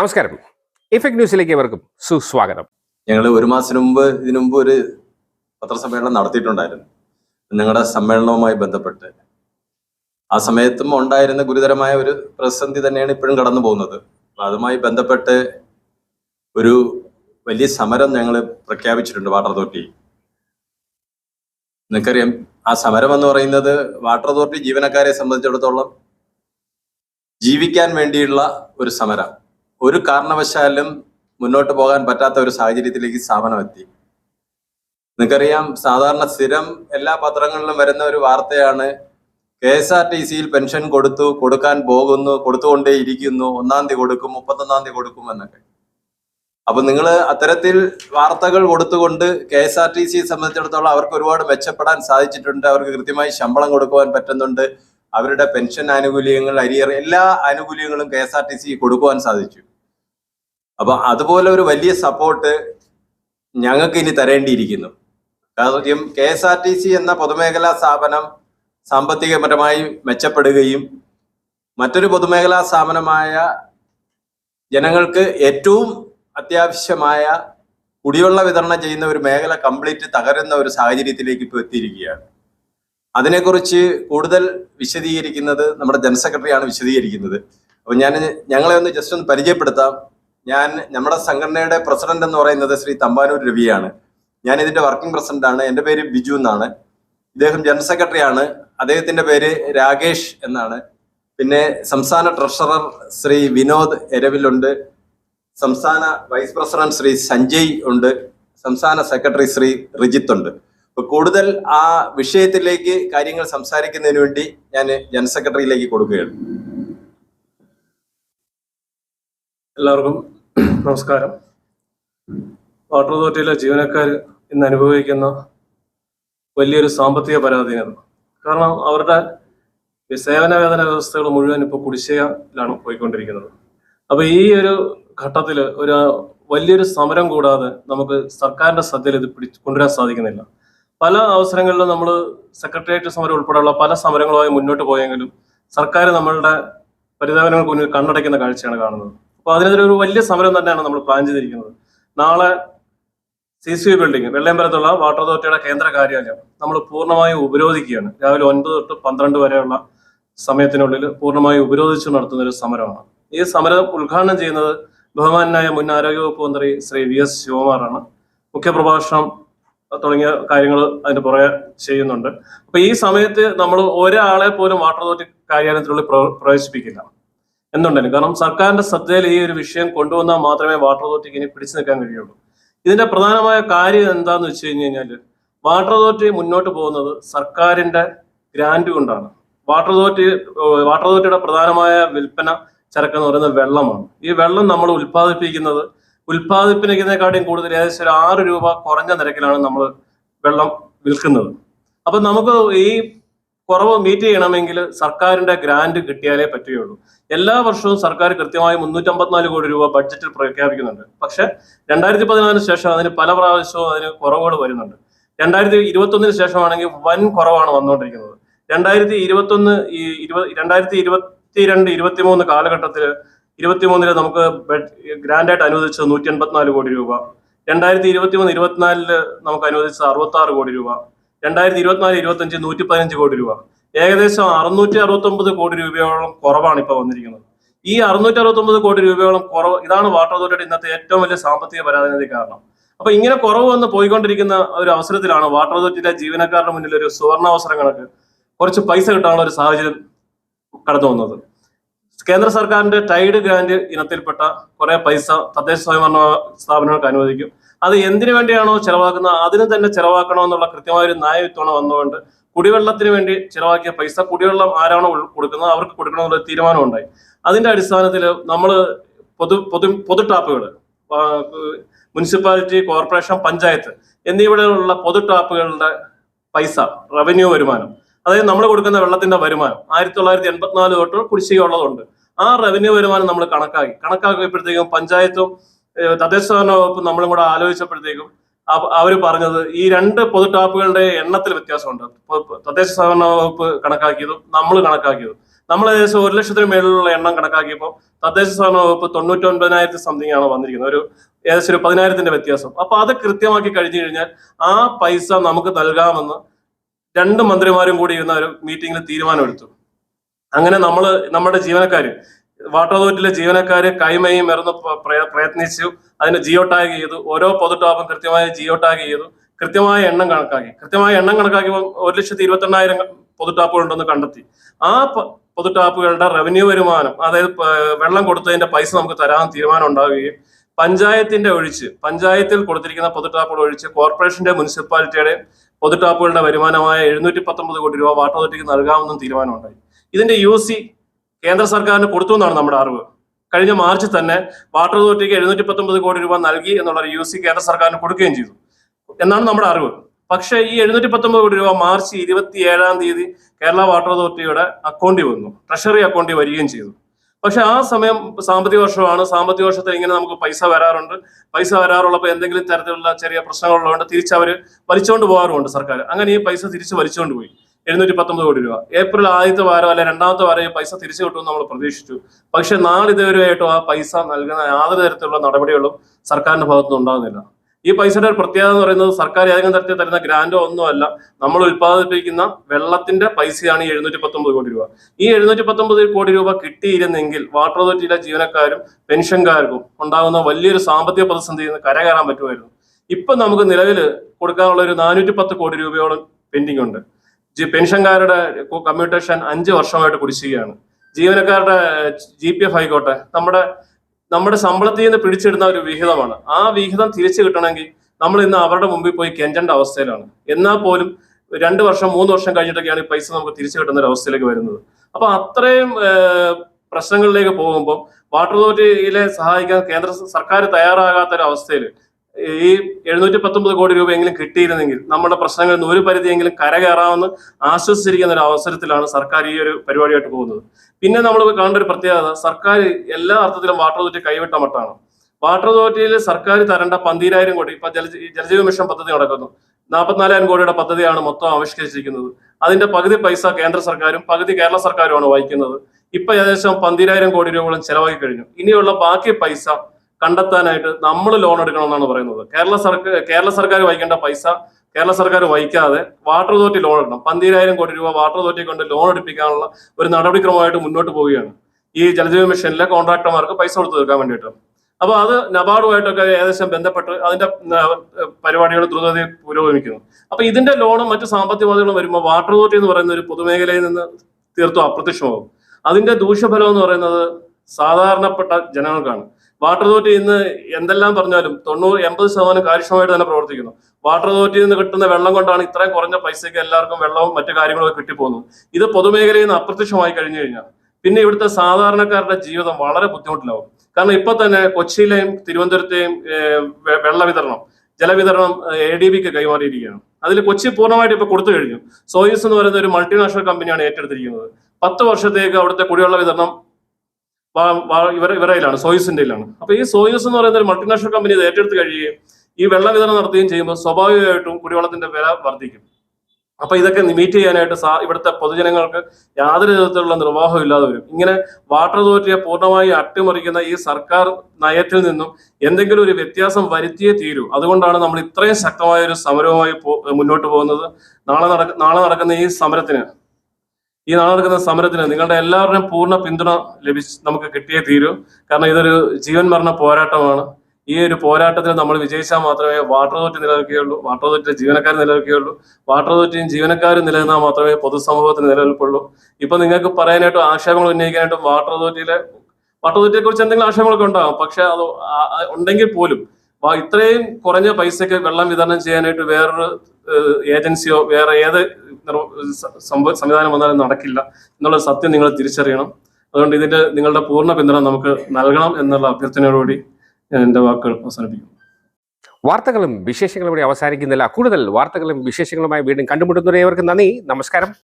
നമസ്കാരം. ഇഫക്ട് ന്യൂസിലേക്ക് ഏവർക്കും സുസ്വാഗതം. ഞങ്ങൾ ഒരു മാസം മുമ്പ് ഇതിനു മുമ്പ് ഒരു പത്രസമ്മേളനം നടത്തിയിട്ടുണ്ടായിരുന്നു. നിങ്ങളുടെ സമ്മേളനവുമായി ബന്ധപ്പെട്ട്. ആ സമയത്തും ഉണ്ടായിരുന്ന ഗുരുതരമായ ഒരു പ്രതിസന്ധി തന്നെയാണ് ഇപ്പോഴും കടന്നു പോകുന്നത്. അതുമായി ബന്ധപ്പെട്ട് ഒരു വലിയ സമരം ഞങ്ങൾ പ്രഖ്യാപിച്ചിട്ടുണ്ട് വാട്ടർ അതോറിറ്റി. നിങ്ങൾക്കറിയാം ആ സമരം എന്ന് പറയുന്നത് വാട്ടർ അതോറിറ്റി ജീവനക്കാരെ സംബന്ധിച്ചിടത്തോളം ജീവിക്കാൻ വേണ്ടിയുള്ള ഒരു സമരം. ഒരു കാരണവശാലും മുന്നോട്ട് പോകാൻ പറ്റാത്ത ഒരു സാഹചര്യത്തിലേക്ക് സ്ഥാപനം എത്തി നിങ്ങൾക്കറിയാം സാധാരണ സ്ഥിരം എല്ലാ പത്രങ്ങളിലും വരുന്ന ഒരു വാർത്തയാണ് കെ എസ് ആർ ടി സിയിൽ പെൻഷൻ കൊടുത്തു കൊടുക്കാൻ പോകുന്നു കൊടുത്തുകൊണ്ടേ ഇരിക്കുന്നു ഒന്നാം തീയതി കൊടുക്കും മുപ്പത്തൊന്നാം തീയതി കൊടുക്കും എന്നൊക്കെ. അപ്പൊ നിങ്ങൾ അത്തരത്തിൽ വാർത്തകൾ കൊടുത്തുകൊണ്ട് കെ എസ് ആർ ടി സിയെ സംബന്ധിച്ചിടത്തോളം അവർക്ക് ഒരുപാട് മെച്ചപ്പെടാൻ സാധിച്ചിട്ടുണ്ട് അവർക്ക് കൃത്യമായി ശമ്പളം കൊടുക്കുവാൻ പറ്റുന്നുണ്ട് അവരുടെ പെൻഷൻ ആനുകൂല്യങ്ങൾ അരിയർ എല്ലാ ആനുകൂല്യങ്ങളും K S R T C കൊടുക്കുവാൻ സാധിച്ചു. അപ്പൊ അതുപോലെ ഒരു വലിയ സപ്പോർട്ട് ഞങ്ങൾക്ക് ഇനി തരേണ്ടിയിരിക്കുന്നു. കാര്യം K S R T C എന്ന പൊതുമേഖലാ സ്ഥാപനം സാമ്പത്തികപരമായി മെച്ചപ്പെടുകയും മറ്റൊരു പൊതുമേഖലാ സ്ഥാപനമായ ജനങ്ങൾക്ക് ഏറ്റവും അത്യാവശ്യമായ കുടിവെള്ള വിതരണം ചെയ്യുന്ന ഒരു മേഖല കംപ്ലീറ്റ് തകരുന്ന ഒരു സാഹചര്യത്തിലേക്ക് ഇപ്പോൾ എത്തിയിരിക്കുകയാണ്. അതിനെക്കുറിച്ച് കൂടുതൽ വിശദീകരിക്കുന്നത് നമ്മുടെ ജനറൽ സെക്രട്ടറിയാണ് വിശദീകരിക്കുന്നത്. അപ്പോൾ ഞാൻ ഞങ്ങളെ ഒന്ന് ജസ്റ്റ് ഒന്ന് പരിചയപ്പെടുത്താം. ഞാൻ നമ്മുടെ സംഘടനയുടെ പ്രസിഡന്റ് എന്ന് പറയുന്നത് ശ്രീ തമ്പാനൂർ രവിയാണ്. ഞാൻ ഇതിന്റെ വർക്കിംഗ് പ്രസിഡന്റ് ആണ്. എന്റെ പേര് ബിജു എന്നാണ്. ഇദ്ദേഹം ജനറൽ സെക്രട്ടറി ആണ്. അദ്ദേഹത്തിന്റെ പേര് രാകേഷ് എന്നാണ്. പിന്നെ സംസ്ഥാന ട്രഷറർ ശ്രീ വിനോദ് എരവിലുണ്ട്. സംസ്ഥാന വൈസ് പ്രസിഡന്റ് ശ്രീ സഞ്ജയ് ഉണ്ട്. സംസ്ഥാന സെക്രട്ടറി ശ്രീ റിജിത്ത് ഉണ്ട്. അപ്പൊ കൂടുതൽ ആ വിഷയത്തിലേക്ക് കാര്യങ്ങൾ സംസാരിക്കുന്നതിന് വേണ്ടി ഞാൻ ജനറൽ സെക്രട്ടറിയിലേക്ക് കൊടുക്കുകയാണ്. എല്ലാവർക്കും നമസ്കാരം. വാട്ടർ അതോറിറ്റിയിലെ ജീവനക്കാർ ഇന്ന് അനുഭവിക്കുന്ന വലിയൊരു സാമ്പത്തിക പരാധീനത. കാരണം അവരുടെ സേവന വേതന വ്യവസ്ഥകൾ മുഴുവൻ ഇപ്പോൾ കുടിശ്ശികയിലാണ് പോയിക്കൊണ്ടിരിക്കുന്നത്. അപ്പോൾ ഈ ഒരു ഘട്ടത്തിൽ ഒരു വലിയൊരു സമരം കൂടാതെ നമുക്ക് സർക്കാരിന്റെ ശ്രദ്ധയിൽ ഇത് പിടിച്ച് കൊണ്ടുവരാൻ സാധിക്കുന്നില്ല. പല അവസരങ്ങളിലും നമ്മൾ സെക്രട്ടേറിയറ്റ് സമരം ഉൾപ്പെടെയുള്ള പല സമരങ്ങളുമായി മുന്നോട്ട് പോയെങ്കിലും സർക്കാർ നമ്മളുടെ പരിതാപനങ്ങൾക്ക് മുന്നിൽ കണ്ണടയ്ക്കുന്ന കാഴ്ചയാണ് കാണുന്നത്. അപ്പോൾ അതിനെതിരെ വലിയ സമരം തന്നെയാണ് നമ്മൾ പ്ലാൻ ചെയ്തിരിക്കുന്നത്. നാളെ സി സി ബിൽഡിംഗ് വെള്ളയമ്പലത്തുള്ള വാട്ടർ അതോറിറ്റിയുടെ കേന്ദ്ര കാര്യാലയം നമ്മൾ പൂർണമായും ഉപരോധിക്കുകയാണ്. രാവിലെ ഒൻപത് തൊട്ട് പന്ത്രണ്ട് വരെയുള്ള സമയത്തിനുള്ളിൽ പൂർണമായും ഉപരോധിച്ച് നടത്തുന്ന ഒരു സമരമാണ്. ഈ സമരം ഉദ്ഘാടനം ചെയ്യുന്നത് ബഹുമാനായ മുൻ ആരോഗ്യവകുപ്പ് മന്ത്രി ശ്രീ വി എസ് ശിവകുമാറാണ്. മുഖ്യപ്രഭാഷണം തുടങ്ങിയ കാര്യങ്ങൾ അതിന്റെ പുറകെ ചെയ്യുന്നുണ്ട്. അപ്പൊ ഈ സമയത്ത് നമ്മൾ ഒരാളെ പോലും വാട്ടർ അതോറിറ്റി കാര്യാലയത്തിനുള്ളിൽ പ്ര- പ്രവേശിപ്പിക്കില്ല. എന്നുണ്ടെങ്കിലും കാരണം സർക്കാരിന്റെ ശ്രദ്ധയിൽ ഈ ഒരു വിഷയം കൊണ്ടുവന്നാൽ മാത്രമേ വാട്ടർ അതോറിറ്റിക്ക് ഇനി പിടിച്ചു നിൽക്കാൻ കഴിയുള്ളൂ. ഇതിന്റെ പ്രധാനമായ കാര്യം എന്താന്ന് വെച്ച് കഴിഞ്ഞു കഴിഞ്ഞാൽ വാട്ടർ അതോറിറ്റി മുന്നോട്ട് പോകുന്നത് സർക്കാരിന്റെ ഗ്രാന്റ് കൊണ്ടാണ്. വാട്ടർ അതോറിറ്റി വാട്ടർ അതോറിറ്റിയുടെ പ്രധാനമായ വിൽപ്പന ചരക്ക് എന്ന് പറയുന്നത് വെള്ളമാണ്. ഈ വെള്ളം നമ്മൾ ഉൽപ്പാദിപ്പിക്കുന്നത് ഉൽപ്പാദിപ്പിക്കുന്നതിനെക്കാട്ടിയും കൂടുതൽ ഏകദേശം ഒരു ആറ് രൂപ കുറഞ്ഞ നിരക്കിലാണ് നമ്മൾ വെള്ളം വിൽക്കുന്നത്. അപ്പൊ നമുക്ക് ഈ കുറവ് മീറ്റ് ചെയ്യണമെങ്കിൽ സർക്കാരിന്റെ ഗ്രാന്റ് കിട്ടിയാലേ പറ്റുകയുള്ളൂ. എല്ലാ വർഷവും സർക്കാർ കൃത്യമായി മുന്നൂറ്റമ്പത്തിനാല് കോടി രൂപ ബഡ്ജറ്റിൽ പ്രഖ്യാപിക്കുന്നുണ്ട്. പക്ഷെ രണ്ടായിരത്തി പതിനാലിന് ശേഷം അതിന് പല പ്രാവശ്യവും അതിന് കുറവുകൾ വരുന്നുണ്ട്. രണ്ടായിരത്തി ഇരുപത്തൊന്നിന് ശേഷമാണെങ്കിൽ വൻ കുറവാണ് വന്നുകൊണ്ടിരിക്കുന്നത്. രണ്ടായിരത്തി ഇരുപത്തൊന്ന് ഈ ഇരുപത് രണ്ടായിരത്തി ഇരുപത്തിരണ്ട് ഇരുപത്തിമൂന്ന് കാലഘട്ടത്തിൽ ഇരുപത്തിമൂന്നിൽ നമുക്ക് ഗ്രാൻഡായിട്ട് അനുവദിച്ചത് നൂറ്റി എൺപത്തിനാല് കോടി രൂപ. രണ്ടായിരത്തി ഇരുപത്തിമൂന്ന് ഇരുപത്തിനാലിൽ നമുക്ക് അനുവദിച്ചത് അറുപത്തി ആറ് കോടി രൂപ. രണ്ടായിരത്തി ഇരുപത്തിനാല് ഇരുപത്തഞ്ച് നൂറ്റി പതിനഞ്ച് കോടി രൂപ. ഏകദേശം അറുന്നൂറ്റി അറുപത്തൊമ്പത് കോടി രൂപയോളം കുറവാണ് ഇപ്പോൾ വന്നിരിക്കുന്നത്. ഈ അറുന്നൂറ്റി അറുപത്തൊമ്പത് കോടി രൂപയോളം കുറവ് ഇതാണ് വാട്ടർ അതോറിറ്റിയുടെ ഇന്നത്തെ ഏറ്റവും വലിയ സാമ്പത്തിക പരാധീനത കാരണം. അപ്പൊ ഇങ്ങനെ കുറവ് വന്ന് പോയിക്കൊണ്ടിരിക്കുന്ന ഒരു അവസരത്തിലാണ് വാട്ടർ അതോറിറ്റിയിലെ ജീവനക്കാരുടെ മുന്നിൽ ഒരു സുവർണാവസരം കണക്ക് കുറച്ച് പൈസ കിട്ടാനുള്ള ഒരു സാഹചര്യം കടന്നു വന്നത്. കേന്ദ്ര സർക്കാരിന്റെ ടൈഡ് ഗ്രാന്റ് ഇനത്തിൽപ്പെട്ട കുറെ പൈസ തദ്ദേശ സ്വയംഭരണ സ്ഥാപനങ്ങൾക്ക് അനുവദിക്കും. അത് എന്തിനു വേണ്ടിയാണോ ചെലവാക്കുന്നത്? അതിന് തന്നെ ചെലവാക്കണമെന്നുള്ള കൃത്യമായ ഒരു നയവിത്തോണം വന്നുകൊണ്ട് കുടിവെള്ളത്തിന് വേണ്ടി ചെലവാക്കിയ പൈസ കുടിവെള്ളം ആരാണോ കൊടുക്കുന്നത് അവർക്ക് കൊടുക്കണമെന്നുള്ള തീരുമാനം ഉണ്ടായി അതിന്റെ അടിസ്ഥാനത്തിൽ നമ്മൾ പൊതു പൊതു പൊതു ടാപ്പുകൾ മുനിസിപ്പാലിറ്റി കോർപ്പറേഷൻ പഞ്ചായത്ത് എന്നിവിടെയുള്ള പൊതു ടാപ്പുകളുടെ പൈസ റവന്യൂ വരുമാനം. അതായത് നമ്മൾ കൊടുക്കുന്ന വെള്ളത്തിന്റെ വരുമാനം ആയിരത്തി തൊള്ളായിരത്തി എൺപത്തിനാല് തൊട്ട് കുടിശ്ശിക ഉള്ളതുണ്ട് ആ റവന്യൂ വരുമാനം നമ്മൾ കണക്കാക്കി. കണക്കാക്കിയപ്പോഴത്തേക്കും പഞ്ചായത്തും തദ്ദേശ സ്വയംഭരണ വകുപ്പും നമ്മളും കൂടെ ആലോചിച്ചപ്പോഴത്തേക്കും അവർ പറഞ്ഞത് ഈ രണ്ട് പൊതു ടാപ്പുകളുടെ എണ്ണത്തിൽ വ്യത്യാസമുണ്ട്. തദ്ദേശ സ്വയംഭരണ വകുപ്പ് കണക്കാക്കിയതും നമ്മൾ കണക്കാക്കിയതും. നമ്മൾ ഏകദേശം ഒരു ലക്ഷത്തിന് മേളിലുള്ള എണ്ണം കണക്കാക്കിയപ്പോൾ തദ്ദേശ സ്വയംഭരണ വകുപ്പ് തൊണ്ണൂറ്റി ഒൻപതിനായിരത്തി സംതിങ് ആണ് വന്നിരിക്കുന്നത്. ഒരു ഏകദേശം ഒരു പതിനായിരത്തിന്റെ വ്യത്യാസം. അപ്പൊ അത് കൃത്യമാക്കി കഴിഞ്ഞു കഴിഞ്ഞാൽ ആ പൈസ നമുക്ക് നൽകാമെന്ന് രണ്ട് മന്ത്രിമാരും കൂടി ഇരുന്ന ഒരു മീറ്റിംഗിൽ തീരുമാനമെടുത്തു. അങ്ങനെ നമ്മൾ നമ്മുടെ ജീവനക്കാർ വാട്ടർ അതോറിറ്റിയിലെ ജീവനക്കാര് കൈമയും മറന്ന് പ്രയത്നിച്ചു അതിന് ജിയോ ടാഗ് ചെയ്തു ഓരോ പൊതു ടാപ്പും കൃത്യമായ ജിയോ ടാഗ് ചെയ്തു കൃത്യമായ എണ്ണം കണക്കാക്കി. കൃത്യമായ എണ്ണം കണക്കാക്കിയപ്പോൾ ഒരു ലക്ഷത്തി ഇരുപത്തെണ്ണായിരം പൊതു ടാപ്പുകൾ ഉണ്ടെന്ന് കണ്ടെത്തി. ആ പൊതു ടാപ്പുകളുടെ റവന്യൂ വരുമാനം അതായത് വെള്ളം കൊടുത്തതിന്റെ പൈസ നമുക്ക് തരാൻ തീരുമാനം ഉണ്ടാവുകയും പഞ്ചായത്തിന്റെ ഒഴിച്ച് പഞ്ചായത്തിൽ കൊടുത്തിരിക്കുന്ന പൊതു ടാപ്പുകൾ ഒഴിച്ച് കോർപ്പറേഷന്റെ മുനിസിപ്പാലിറ്റിയുടെ പൊതു ടാപ്പുകളുടെ വരുമാനമായ എഴുന്നൂറ്റി പത്തൊമ്പത് കോടി രൂപ വാട്ടർ അതോറിറ്റിക്ക് നൽകാമെന്നും തീരുമാനമുണ്ടായി. ഇതിന്റെ യു സി കേന്ദ്ര സർക്കാരിന് കൊടുത്തു എന്നാണ് നമ്മുടെ അറിവ്. കഴിഞ്ഞ മാർച്ചിൽ തന്നെ വാട്ടർ അതോറിറ്റിക്ക് എഴുന്നൂറ്റി പത്തൊമ്പത് കോടി രൂപ നൽകി എന്നുള്ള യു സി കേന്ദ്ര സർക്കാരിന് കൊടുക്കുകയും ചെയ്തു. എന്നാണ് നമ്മുടെ അറിവ്. പക്ഷേ ഈ എഴുന്നൂറ്റി പത്തൊമ്പത് കോടി രൂപ മാർച്ച് ഇരുപത്തി ഏഴാം തീയതി കേരള വാട്ടർ അതോറിറ്റിയുടെ അക്കൗണ്ടിൽ വന്നു. ട്രഷറി അക്കൗണ്ടിൽ വരികയും ചെയ്തു. പക്ഷെ ആ സമയം സാമ്പത്തിക വർഷമാണ്. സാമ്പത്തിക വർഷത്തിൽ ഇങ്ങനെ നമുക്ക് പൈസ വരാറുണ്ട്. പൈസ വരാറുള്ളപ്പോൾ എന്തെങ്കിലും തരത്തിലുള്ള ചെറിയ പ്രശ്നങ്ങളുള്ളതുകൊണ്ട് തിരിച്ചവർ വലിച്ചുകൊണ്ട് പോകാറുമുണ്ട് സർക്കാർ അങ്ങനെ ഈ പൈസ തിരിച്ച് വലിച്ചുകൊണ്ട് പോയി. എഴുന്നൂറ്റി പത്തൊമ്പത് കോടി രൂപ. ഏപ്രിൽ ആദ്യത്തെ വാരോ അല്ലെ രണ്ടാമത്തെ വാരം പൈസ തിരിച്ചു കിട്ടുമെന്ന് നമ്മൾ പ്രതീക്ഷിച്ചു. പക്ഷെ നാളിതുവരെയായിട്ടും ആ പൈസ നൽകുന്ന യാതൊരു തരത്തിലുള്ള നടപടികളും സർക്കാരിന്റെ ഭാഗത്തുനിന്ന് ഉണ്ടാകുന്നില്ല. ഈ പൈസയുടെ ഒരു പ്രത്യേകത എന്ന് പറയുന്നത് സർക്കാർ ഏതെങ്കിലും തരത്തിൽ തരുന്ന ഗ്രാൻഡോ ഒന്നുമല്ല നമ്മൾ ഉൽപ്പാദിപ്പിക്കുന്ന വെള്ളത്തിന്റെ പൈസയാണ് ഈ എഴുന്നൂറ്റി പത്തൊമ്പത് കോടി രൂപ. ഈ എഴുന്നൂറ്റി പത്തൊമ്പത് കോടി രൂപ കിട്ടിയിരുന്നെങ്കിൽ വാട്ടർ അതോറിറ്റിയിലെ ജീവനക്കാരും പെൻഷൻകാർക്കും ഉണ്ടാകുന്ന വലിയൊരു സാമ്പത്തിക പ്രതിസന്ധി കരകയറാൻ പറ്റുമായിരുന്നു. ഇപ്പൊ നമുക്ക് നിലവിൽ കൊടുക്കാനുള്ള ഒരു നാനൂറ്റി പത്ത് കോടി രൂപയോളം പെൻഡിംഗ് ഉണ്ട് പെൻഷൻകാരുടെ കമ്മ്യൂട്ടേഷൻ അഞ്ച് വർഷമായിട്ട് കുടിശ്ശികയാണ്. ജീവനക്കാരുടെ ജി പി എഫ് ആയിക്കോട്ടെ നമ്മുടെ നമ്മുടെ ശമ്പളത്തിൽ നിന്ന് പിടിച്ചിടുന്ന ഒരു വിഹിതമാണ്. ആ വിഹിതം തിരിച്ചു കിട്ടണമെങ്കിൽ നമ്മൾ ഇന്ന് അവരുടെ മുമ്പിൽ പോയി കെഞ്ചേണ്ട അവസ്ഥയിലാണ്. എന്നാൽ പോലും രണ്ട് വർഷം മൂന്ന് വർഷം കഴിഞ്ഞിട്ടൊക്കെയാണ് ഈ പൈസ നമുക്ക് തിരിച്ചു കിട്ടുന്ന ഒരു അവസ്ഥയിലേക്ക് വരുന്നത്. അപ്പൊ അത്രയും പ്രശ്നങ്ങളിലേക്ക് പോകുമ്പോൾ വാട്ടർ അതോറിറ്റിയിലെ സഹായിക്കാൻ കേന്ദ്ര സർക്കാർ തയ്യാറാകാത്ത ഒരു അവസ്ഥയിൽ ഈ എഴുന്നൂറ്റി പത്തൊമ്പത് കോടി രൂപയെങ്കിലും കിട്ടിയിരുന്നെങ്കിൽ നമ്മുടെ പ്രശ്നങ്ങളിൽ നിന്ന് ഒരു പരിധിയെങ്കിലും കരകയറാമെന്ന് ആശ്വസിച്ചിരിക്കുന്ന ഒരു അവസരത്തിലാണ് സർക്കാർ ഈ ഒരു പരിപാടിയായിട്ട് പോകുന്നത്. പിന്നെ നമ്മൾ കാണേണ്ട ഒരു പ്രത്യേകത സർക്കാർ എല്ലാ അർത്ഥത്തിലും വാട്ടർ അതോറിറ്റി കൈവിട്ട മട്ടാണ്. വാട്ടർ അതോറിറ്റിയിൽ സർക്കാർ തരേണ്ട പന്തിരായിരം കോടി ഇപ്പൊ ജല ജലജീവ മിഷൻ പദ്ധതി നടക്കുന്നു. നാൽപ്പത്തിനാലായിരം കോടിയുടെ പദ്ധതിയാണ് മൊത്തം ആവിഷ്കരിച്ചിരിക്കുന്നത്. അതിന്റെ പകുതി പൈസ കേന്ദ്ര സർക്കാരും പകുതി കേരള സർക്കാരുമാണ് വഹിക്കുന്നത്. ഇപ്പൊ ഏകദേശം പന്തിരായിരം കോടി രൂപയോളം ചെലവാക്കി കഴിഞ്ഞു. ഇനിയുള്ള ബാക്കി പൈസ കണ്ടെത്താനായിട്ട് നമ്മൾ ലോൺ എടുക്കണമെന്നാണ് പറയുന്നത്. കേരള സർക്കാർ കേരള സർക്കാർ വഹിക്കേണ്ട പൈസ കേരള സർക്കാർ വഹിക്കാതെ വാട്ടർ അതോറിറ്റി ലോൺ എടുക്കണം. പന്തിരായിരം കോടി രൂപ വാട്ടർ അതോറിറ്റി കൊണ്ട് ലോൺ എടുപ്പിക്കാനുള്ള ഒരു നടപടിക്രമമായിട്ട് മുന്നോട്ട് പോവുകയാണ്. ഈ ജലജീവ മിഷനിലെ കോൺട്രാക്ടർമാർക്ക് പൈസ കൊടുത്തു തീർക്കാൻ വേണ്ടിയിട്ട്. അപ്പൊ അത് നബാർഡുമായിട്ടൊക്കെ ഏകദേശം ബന്ധപ്പെട്ട് അതിന്റെ പരിപാടികൾ ദ്രുതഗതി പുരോഗമിക്കുന്നു. അപ്പൊ ഇതിന്റെ ലോണും മറ്റു സാമ്പത്തിക ബാധ്യതകളും വരുമ്പോൾ വാട്ടർ അതോറിറ്റി എന്ന് പറയുന്ന ഒരു പൊതുമേഖലയിൽ നിന്ന് തീർത്തും അപ്രത്യക്ഷമാകും. അതിന്റെ ദൂഷ്യഫലം എന്ന് പറയുന്നത് സാധാരണപ്പെട്ട ജനങ്ങൾക്കാണ്. വാട്ടർ അതോറിറ്റി ഇന്ന് എന്തെല്ലാം പറഞ്ഞാലും തൊണ്ണൂറ് എൺപത് ശതമാനം കാര്യക്ഷമമായിട്ട് തന്നെ പ്രവർത്തിക്കുന്നു. വാട്ടർ അതോറിറ്റിയിൽ നിന്ന് കിട്ടുന്ന വെള്ളം കൊണ്ടാണ് ഇത്രയും കുറഞ്ഞ പൈസയ്ക്ക് എല്ലാവർക്കും വെള്ളവും മറ്റു കാര്യങ്ങളൊക്കെ കിട്ടിപ്പോകുന്നത്. ഇത് പൊതുമേഖലയിൽ നിന്ന് അപ്രത്യക്ഷമായി കഴിഞ്ഞു കഴിഞ്ഞാൽ പിന്നെ ഇവിടുത്തെ സാധാരണക്കാരുടെ ജീവിതം വളരെ ബുദ്ധിമുട്ടിലാവും. കാരണം ഇപ്പൊ തന്നെ കൊച്ചിയിലെയും തിരുവനന്തപുരത്തെയും വെള്ളവിതരണം വെള്ള വിതരണം ജലവിതരണം എ ഡി ബിക്ക് കൈമാറിയിരിക്കുകയാണ്. അതിൽ കൊച്ചി പൂർണമായിട്ട് ഇപ്പൊ കൊടുത്തു കഴിഞ്ഞു. സോയിസ് എന്ന് പറയുന്ന ഒരു മൾട്ടിനാഷണൽ കമ്പനിയാണ് ഏറ്റെടുത്തിരിക്കുന്നത്. പത്ത് വർഷത്തേക്ക് അവിടുത്തെ കുടിവെള്ള വിതരണം ഇവർ ഇവരയിലാണ് സോയിസിന്റെയിലാണ് അപ്പൊ ഈ സോയിസ് എന്ന് പറയുന്ന ഒരു മൾട്ടിനാഷണൽ കമ്പനി ഇത് ഏറ്റെടുത്ത് കഴിയുകയും ഈ വെള്ള വിതരണം നടത്തുകയും ചെയ്യുമ്പോൾ സ്വാഭാവികമായിട്ടും കുടിവെള്ളത്തിന്റെ വില വർദ്ധിക്കും. അപ്പൊ ഇതൊക്കെ മീറ്റ് ചെയ്യാനായിട്ട് സാ ഇവിടുത്തെ പൊതുജനങ്ങൾക്ക് യാതൊരു വിധത്തിലുള്ള നിർവാഹം ഇല്ലാതെ വരും. ഇങ്ങനെ വാട്ടർ അതോറിറ്റിയെ പൂർണമായി അട്ടിമറിക്കുന്ന ഈ സർക്കാർ നയത്തിൽ നിന്നും എന്തെങ്കിലും ഒരു വ്യത്യാസം വരുത്തിയേ തീരൂ. അതുകൊണ്ടാണ് നമ്മൾ ഇത്രയും ശക്തമായ ഒരു സമരവുമായി മുന്നോട്ട് പോകുന്നത്. നാളെ നടക്ക നാളെ നടക്കുന്ന ഈ സമരത്തിന് ഈ നടക്കുന്ന സമരത്തിന് നിങ്ങളുടെ എല്ലാവരുടെയും പൂർണ പിന്തുണ ലഭിച്ച് നമുക്ക് കിട്ടിയേ തീരൂ. കാരണം ഇതൊരു ജീവൻ മരണ പോരാട്ടമാണ്. ഈ ഒരു പോരാട്ടത്തിൽ നമ്മൾ വിജയിച്ചാൽ മാത്രമേ വാട്ടർ അതോറിറ്റി നിലനിൽക്കുകയുള്ളൂ വാട്ടർ അതോറിറ്റിയുടെ ജീവനക്കാർ നിലനിൽക്കുകയുള്ളൂ വാട്ടർ അതോറിറ്റിയും ജീവനക്കാരും നിലനിന്നാൽ മാത്രമേ പൊതുസമൂഹത്തിന് നിലനിൽപ്പുള്ളൂ. ഇപ്പൊ നിങ്ങൾക്ക് പറയാനായിട്ടും ആക്ഷേപങ്ങൾ ഉന്നയിക്കാനായിട്ടും വാട്ടർ അതോറിറ്റിയിലെ വാട്ടർ അതോറിറ്റിയെ കുറിച്ച് എന്തെങ്കിലും ആക്ഷേപങ്ങളൊക്കെ ഉണ്ടാകും പക്ഷെ അത് ഉണ്ടെങ്കിൽ പോലും ഇത്രയും കുറഞ്ഞ പൈസയ്ക്ക് വെള്ളം വിതരണം ചെയ്യാനായിട്ട് വേറൊരു ഏജൻസിയോ വേറെ ഏത് സംവിധാനം വന്നാലും നടക്കില്ല എന്നുള്ള സത്യം നിങ്ങൾ തിരിച്ചറിയണം. അതുകൊണ്ട് ഇതിന്റെ നിങ്ങളുടെ പൂർണ പിന്തുണ നമുക്ക് നൽകണം എന്നുള്ള അഭ്യർത്ഥനയോടുകൂടി ഞാൻ എന്റെ വാക്കുകൾ അവസാനിപ്പിക്കുന്നു. വാർത്തകളും വിശേഷങ്ങളും ഇവിടെ അവസാനിക്കുന്നില്ല. കൂടുതൽ വാർത്തകളും വിശേഷങ്ങളുമായി വീണ്ടും കണ്ടുമുട്ടുന്നവരെ നന്ദി. നമസ്കാരം.